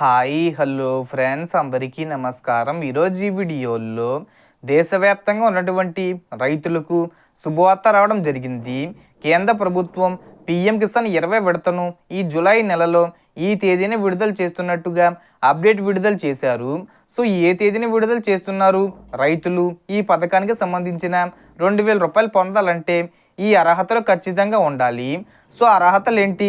Hi hello friends అందరికీ నమస్కారం. ఈరోజు ఈ వీడియోలో దేశవ్యాప్తంగా ఉన్నటువంటి రైతులకు శుభవార్త రావడం జరిగింది. కేంద్ర ప్రభుత్వం పిఎం కిసాన్ ఇరవై విడతను ఈ జూలై నెలలో ఈ తేదీని విడుదల చేస్తున్నట్టుగా అప్డేట్ విడుదల చేశారు. సో ఏ తేదీని విడుదల చేస్తున్నారు? రైతులు ఈ పథకానికి సంబంధించిన రెండు వేల రూపాయలు పొందాలంటే ఈ అర్హతలు ఖచ్చితంగా ఉండాలి. సో అర్హతలు ఏంటి?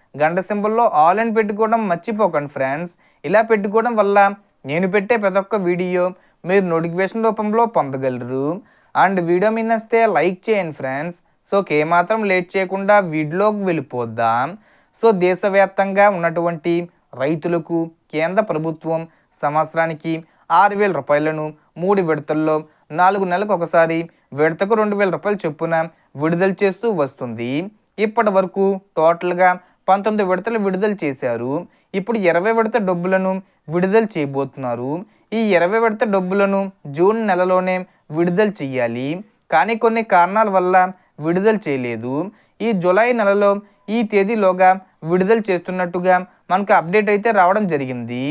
గంట సింబల్లో ఆల్ అని పెట్టుకోవడం మర్చిపోకండి ఫ్రెండ్స్ ఇలా పెట్టుకోవడం వల్ల నేను పెట్టే ప్రతి ఒక్క వీడియో మీరు నోటిఫికేషన్ రూపంలో పొందగలరు. అండ్ వీడియో మీద నచ్చితే లైక్ చేయండి ఫ్రెండ్స్ సో ఏమాత్రం లేట్ చేయకుండా వీడియోకి వెళ్ళిపోద్దాం సో దేశవ్యాప్తంగా ఉన్నటువంటి రైతులకు కేంద్ర ప్రభుత్వం సంవత్సరానికి ఆరు వేల రూపాయలను మూడు విడతల్లో నాలుగు నెలలకు ఒకసారి విడతకు రెండు వేల రూపాయలు చొప్పున విడుదల చేస్తూ వస్తుంది. ఇప్పటి వరకు టోటల్గా పంతొమ్మిది విడతలు విడుదల చేశారు. ఇప్పుడు ఇరవై విడత డబ్బులను విడుదల చేయబోతున్నారు. ఈ ఇరవై విడత డబ్బులను జూన్ నెలలోనే విడుదల చేయాలి. కానీ కొన్ని కారణాల వల్ల విడుదల చేయలేదు. ఈ జూలై నెలలో ఈ తేదీలోగా విడుదల చేస్తున్నట్టుగా మనకు అప్డేట్ అయితే రావడం జరిగింది.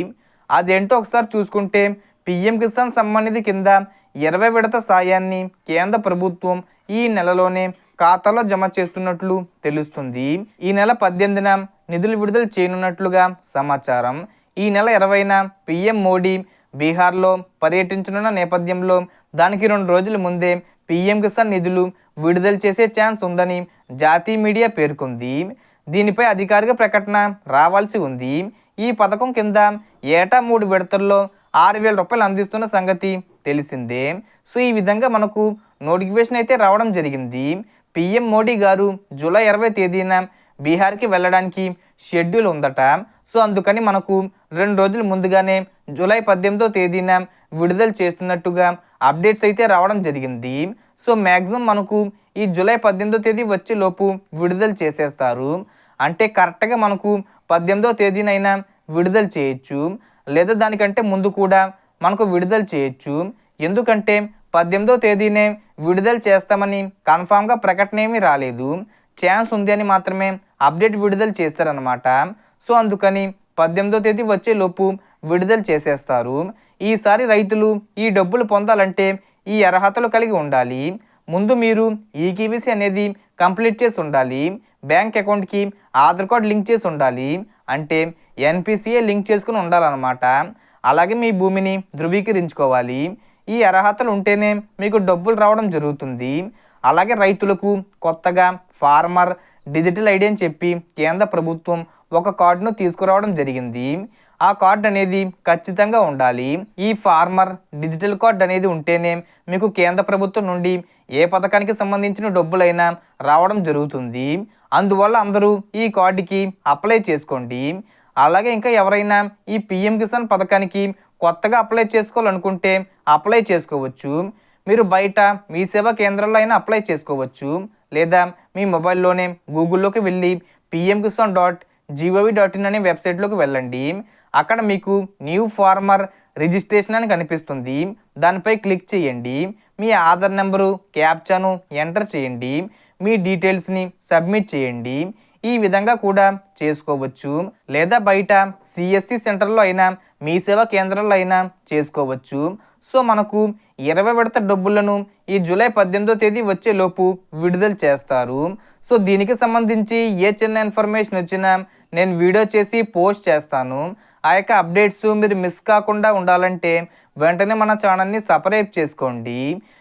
అదేంటో ఒకసారి చూసుకుంటే పిఎం కిసాన్ సమ్మాన్ నిధి కింద ఇరవై విడత సాయాన్ని కేంద్ర ప్రభుత్వం ఈ నెలలోనే ఖాతాలో జమ చేస్తున్నట్లు తెలుస్తుంది. ఈ నెల పద్దెనిమిదిన నిధులు విడుదల చేయనున్నట్లుగా సమాచారం. ఈ నెల ఇరవైన పిఎం మోడీ బీహార్లో పర్యటించనున్న నేపథ్యంలో దానికి రెండు రోజుల ముందే పిఎం కిసాన్ నిధులు విడుదల చేసే ఛాన్స్ ఉందని జాతీయ మీడియా పేర్కొంది. దీనిపై అధికారిక ప్రకటన రావాల్సి ఉంది. ఈ పథకం కింద ఏటా మూడు విడతల్లో ఆరు వేల రూపాయలు అందిస్తున్న సంగతి తెలిసిందే. సో ఈ విధంగా మనకు నోటిఫికేషన్ అయితే రావడం జరిగింది. పిఎం మోడీ గారు జూలై ఇరవై తేదీన బీహార్కి వెళ్ళడానికి షెడ్యూల్ ఉందట. సో అందుకని మనకు రెండు రోజుల ముందుగానే జూలై పద్దెనిమిదో తేదీన విడుదల చేస్తున్నట్టుగా అప్డేట్స్ అయితే రావడం జరిగింది. సో మ్యాక్సిమం మనకు ఈ జూలై పద్దెనిమిదో తేదీ వచ్చే లోపు విడుదల చేసేస్తారు. అంటే కరెక్ట్గా మనకు పద్దెనిమిదో తేదీనైనా విడుదల చేయొచ్చు. లేదా దానికంటే ముందు కూడా మనకు విడుదల చేయొచ్చు. ఎందుకంటే పద్దెనిమిదో తేదీనే విడుదల చేస్తామని కన్ఫామ్గా ప్రకటన ఏమీ రాలేదు. ఛాన్స్ ఉంది అని మాత్రమే అప్డేట్ విడుదల చేస్తారనమాట సో అందుకని పద్దెనిమిదో తేదీ వచ్చే లోపు విడుదల చేసేస్తారు. ఈసారి రైతులు ఈ డబ్బులు పొందాలంటే ఈ అర్హతలు కలిగి ఉండాలి. ముందు మీరు ఈ ఈకేవీసీ అనేది కంప్లీట్ చేసి ఉండాలి. బ్యాంక్ అకౌంట్కి ఆధార్ కార్డ్ లింక్ చేసి ఉండాలి. అంటే ఎన్పిసిఏ లింక్ చేసుకుని ఉండాలన్నమాట. అలాగే మీ భూమిని ధృవీకరించుకోవాలి. ఈ అర్హతలు ఉంటేనే మీకు డబ్బులు రావడం జరుగుతుంది. అలాగే రైతులకు కొత్తగా ఫార్మర్ డిజిటల్ ఐడి అని చెప్పి కేంద్ర ప్రభుత్వం ఒక కార్డును తీసుకురావడం జరిగింది. ఆ కార్డు అనేది ఖచ్చితంగా ఉండాలి. ఈ ఫార్మర్ డిజిటల్ కార్డ్ అనేది ఉంటేనే మీకు కేంద్ర ప్రభుత్వం నుండి ఏ పథకానికి సంబంధించిన డబ్బులైనా రావడం జరుగుతుంది. అందువల్ల అందరూ ఈ కార్డుకి అప్లై చేసుకోండి. అలాగే ఇంకా ఎవరైనా ఈ పిఎం కిసాన్ పథకానికి కొత్తగా అప్లై చేసుకోవాలనుకుంటే అప్లై చేసుకోవచ్చు. మీరు బయట మీ సేవా కేంద్రాల్లో అయినా అప్లై చేసుకోవచ్చు. లేదా మీ మొబైల్లోనే గూగుల్లోకి వెళ్ళి PM Kisan dot gov dot in అనే వెబ్సైట్లోకి వెళ్ళండి. అక్కడ మీకు న్యూ ఫార్మర్ రిజిస్ట్రేషన్ అని కనిపిస్తుంది. దానిపై క్లిక్ చేయండి. మీ ఆధార్ నెంబరు క్యాప్చాను ఎంటర్ చేయండి. మీ డీటెయిల్స్ని సబ్మిట్ చేయండి. ఈ విధంగా కూడా చేసుకోవచ్చు. లేదా బయట సిఎస్సి సెంటర్లో అయినా మీ సేవా కేంద్రంలో అయినా చేసుకోవచ్చు. సో మనకు ఇరవై విడత డబ్బులను ఈ జూలై పద్దెనిమిదో తేదీ వచ్చేలోపు విడుదల చేస్తారు. సో దీనికి సంబంధించి ఏ చిన్న ఇన్ఫర్మేషన్ వచ్చినా నేను వీడియో చేసి పోస్ట్ చేస్తాను. ఆ యొక్క అప్డేట్స్ మీరు మిస్ కాకుండా ఉండాలంటే వెంటనే మన ఛానల్ని సపరేట్ చేసుకోండి.